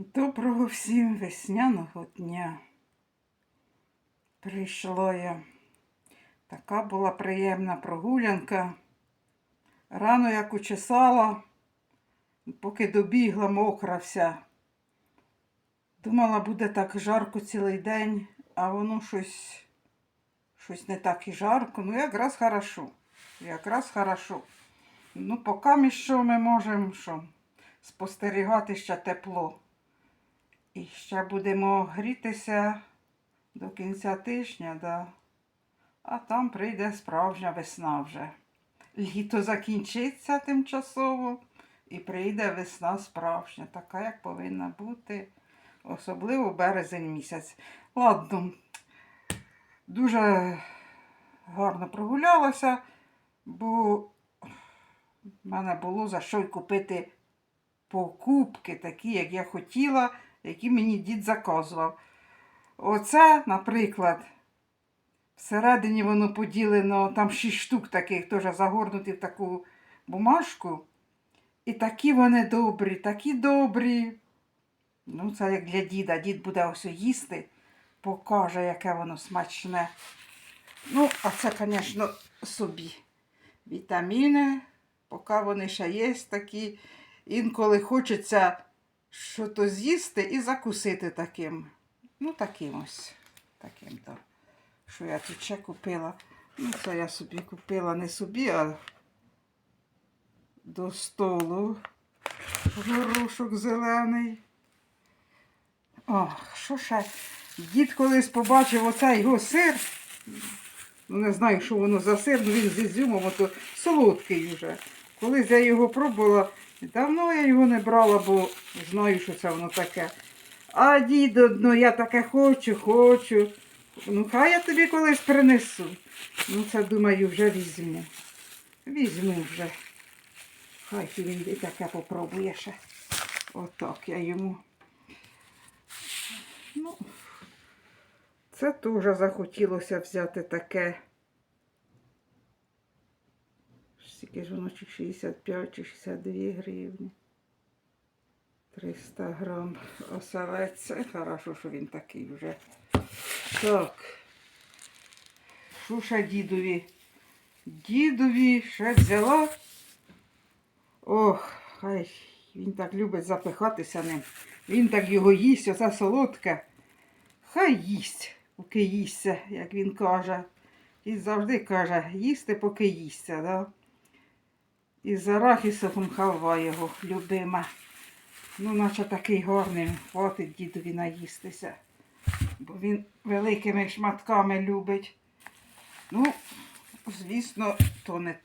Доброго всім весняного дня. Прийшла я. Така була приємна прогулянка. Рано як учесала, поки добігла, мокра вся. Думала, буде так жарко цілий день, а воно щось, щось не так і жарко. Ну, якраз хорошо. Якраз хорошо. Ну, поки ми що ми можемо що, спостерігати ще тепло. І ще будемо грітися до кінця тижня, да. а там прийде справжня весна вже. Літо закінчиться тимчасово і прийде весна справжня, така, як повинна бути, особливо березень місяць. Ладно, дуже гарно прогулялася, бо в мене було за що й купити покупки, такі, як я хотіла які мені дід заказував. Оце, наприклад, всередині воно поділено, там шість штук таких, теж загорнуті в таку бумажку. І такі вони добрі, такі добрі. Ну, це як для діда. Дід буде ось їсти, покаже, яке воно смачне. Ну, а це, звісно, собі. Вітаміни, поки вони ще є такі. Інколи хочеться що то з'їсти і закусити таким. Ну, таким ось. Таким то. Що я тут ще купила. Ну, це я собі купила не собі, а до столу. Горошок зелений. О, що ще? Дід колись побачив оцей його сир. Ну, не знаю, що воно за сир, ну він з ізюмом, ото солодкий вже. Колись я його пробувала, Давно я його не брала, бо знаю, що це воно таке. А дідо, ну я таке хочу, хочу. Ну, хай я тобі колись принесу. Ну, це, думаю, вже візьму. Візьму вже. Хай він і таке попробує ще. Отак я йому. Ну, це теж захотілося взяти таке. Скільки ж воно чи 65 чи 62 гривні. 300 грам оселець. Це хорошо, що він такий вже. Так. Ще дідові? Дідові ще взяла. Ох, хай він так любить запихатися ним. Він так його їсть, оце солодке. Хай їсть, поки їсться, як він каже. І завжди каже, їсти, поки їсться. Да? І з арахісом халва його любима. Ну, наче такий гарний, хватить дідові наїстися. Бо він великими шматками любить. Ну, звісно, то не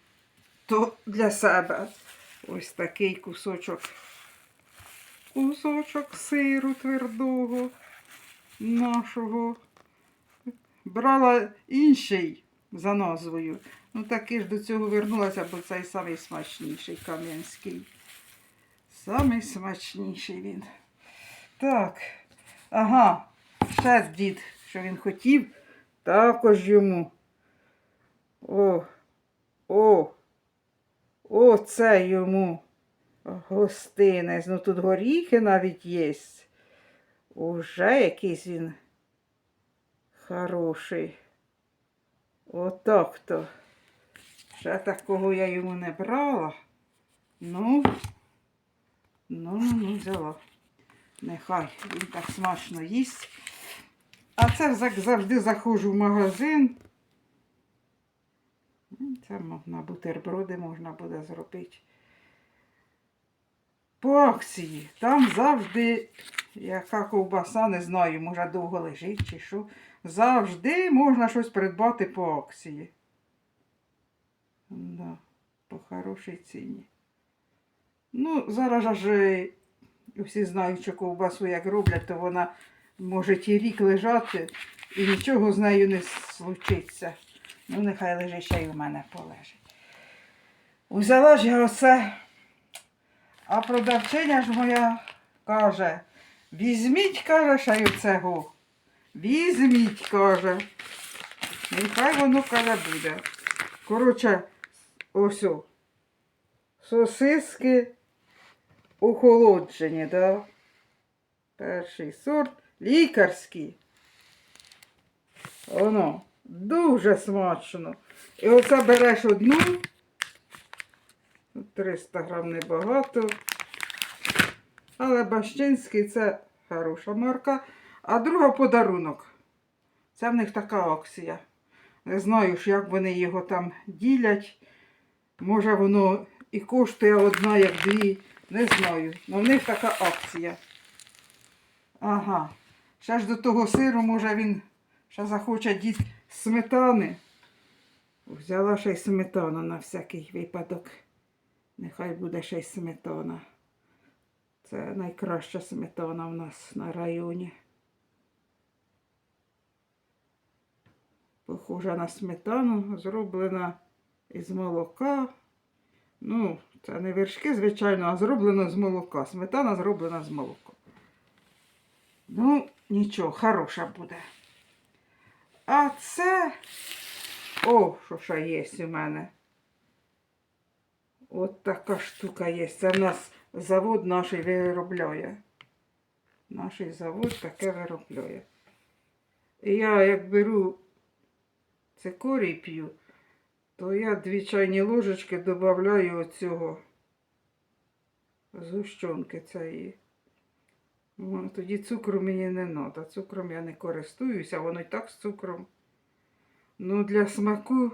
то для себе. Ось такий кусочок. Кусочок сиру твердого нашого. Брала інший за назвою. Ну таки ж до цього вернулася, бо цей самий смачніший кам'янський. Самий смачніший він. Так. Ага, ще дід, що він хотів, також йому. О, о, о, це йому гостинець. Ну тут горіхи навіть є. Уже якийсь він хороший. Отак то. Ще такого я йому не брала. Ну, ну, ну, ну, взяла. Нехай він так смачно їсть. А це завжди заходжу в магазин. Це на бутерброди можна буде зробити. По акції. Там завжди, яка ковбаса, не знаю, може довго лежить чи що. Завжди можна щось придбати по акції. Да, по хорошій ціні. Ну, зараз ж всі знають, що ковбасу як роблять, то вона може і рік лежати і нічого з нею не случиться. Ну, нехай лежить ще й у мене полежить. Взяла ж я оце, а продавчиня ж моя каже, візьміть, каже, ще й. Візьміть, каже. Нехай воно каже буде. Коротше, ось. Сосиски охолоджені, да? Перший сорт лікарський. Воно дуже смачно. І оце береш одну. 300 грам небагато. Але Бащинський це хороша марка. А друга подарунок. Це в них така акція. Не знаю ж, як вони його там ділять. Може воно і коштує одна, як дві. Не знаю. Але в них така акція. Ага. Ще ж до того сиру, може він ще захоче дід сметани. Взяла ще й сметану на всякий випадок. Нехай буде ще й сметана. Це найкраща сметана в нас на районі. Похожа на сметану, зроблена із молока. Ну, це не вершки, звичайно, а зроблено з молока. Сметана зроблена з молока. Ну, нічого, хороша буде. А це. О, що ще є у мене. От така штука є. Це в нас завод наш виробляє. Наш завод таке виробляє. Я як беру цикорій п'ю, то я дві чайні ложечки додаю оцього згущенки цієї. Тоді цукру мені не треба. Цукром я не користуюся, воно і так з цукром. Ну, для смаку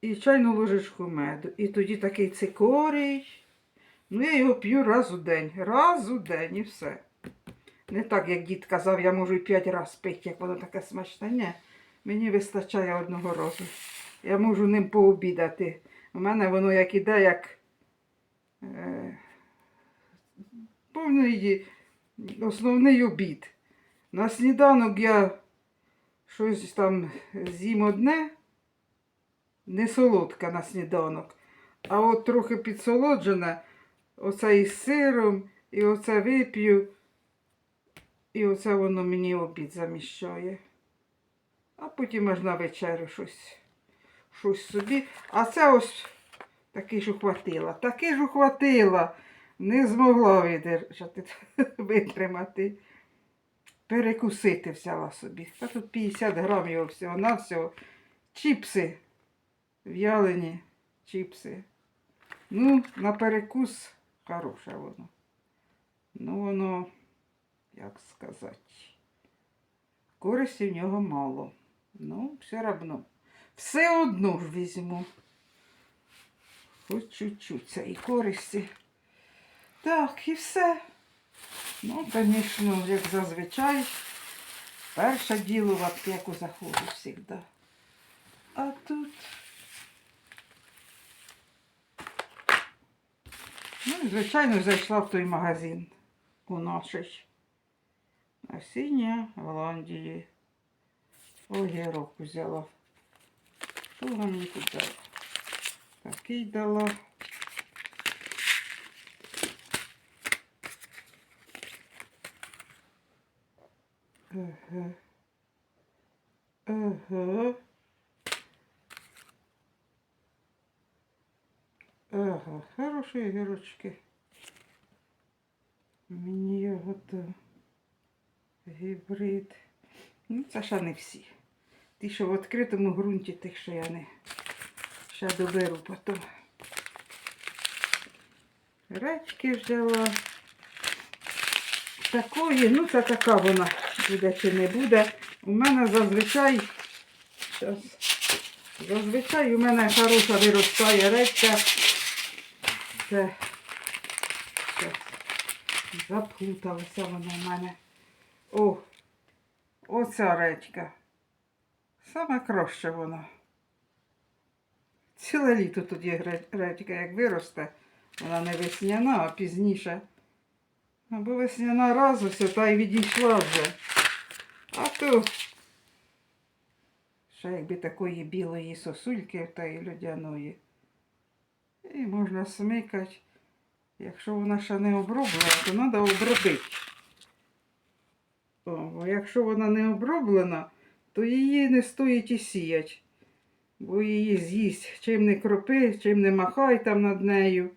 і чайну ложечку меду. І тоді такий цикорій. Ну, я його п'ю раз у день. Раз у день і все. Не так, як дід казав, я можу і п'ять разів пити, як воно таке смачне. Ні, мені вистачає одного разу. Я можу ним пообідати. У мене воно як іде, як е, повний основний обід. На сніданок я щось там з'їм одне, не солодка на сніданок, а от трохи підсолоджене, оце із сиром, і оце вип'ю, і оце воно мені обід заміщає. А потім аж на вечерю щось, щось собі. А це ось таки ж ухватила. Таки ж ухватила. Не змогла видержати, витримати. Перекусити взяла собі. Та тут 50 грам його всього на всього. Чіпси. В'ялені чіпси. Ну, на перекус хороше воно. Ну, воно, як сказати, користі в нього мало. Ну, все одно. Все одно ж візьму. Хоч чуть-чуть цієї користі. Так, і все. Ну, звісно, як зазвичай, перше діло в аптеку заходжу завжди. А тут. Ну, і, звичайно, зайшла в той магазин у нашій. Насіння Голландії. Огірок взяла. Що вона мені тут дала? Такий дала. Ага. Ага. Ага, хороші огірочки. Мені його гібрид. Ну, це ще не всі. Ті, що в відкритому ґрунті, тих, що я не ще доберу потім. Речки взяла. Такої, ну це така вона буде чи не буде. У мене зазвичай, щас, зазвичай у мене хороша виростає редька. Це щас, заплуталася вона в мене. О, оця редька. Саме краще вона. Ціле літо тоді гре- редька, як виросте, вона не весняна, а пізніше. Або весняна раз ось та й відійшла вже. А то ще якби такої білої сосульки та й людяної. І можна смикати. Якщо вона ще не оброблена, то треба обробити. О, якщо вона не оброблена, то її не стоїть і сіять. Бо її з'їсть чим не кропи, чим не махай там над нею.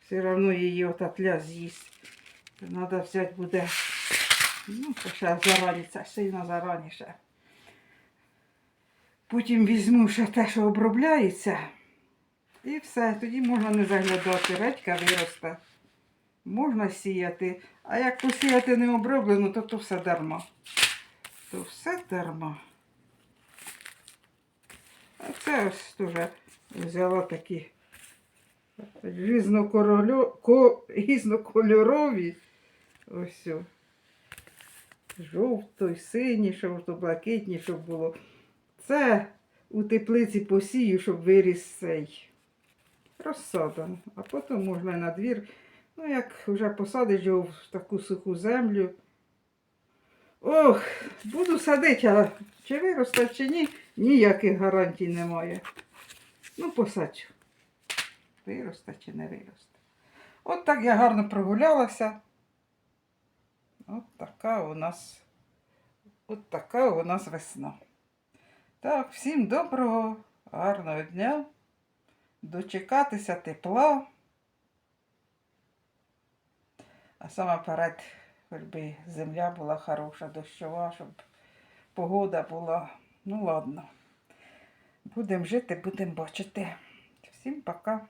Все одно її ота тля з'їсть. Треба взяти буде. Ну, то ще зарані, це сильно зараніше. Потім візьму ще те, що обробляється. І все, тоді можна не заглядати. Редька виросте. Можна сіяти. А як посіяти не оброблено, то то все дарма. То все дарма. А це ось теж взяла такі різнокольорові. Ось. Жовто, синій, жовто-блакитні, щоб було. Це у теплиці посію, щоб виріс цей розсада. А потім можна на двір. Ну, як вже посадиш його в таку суху землю. Ох, буду садити, а чи виросте, чи ні, ніяких гарантій немає. Ну, посаджу. Виросте чи не виросте. От так я гарно прогулялася. От така у нас, от така у нас весна. Так, всім доброго, гарного дня. Дочекатися тепла. А саме перед, хоч земля була хороша, дощова, щоб погода була. Ну ладно. Будемо жити, будемо бачити. Всім пока.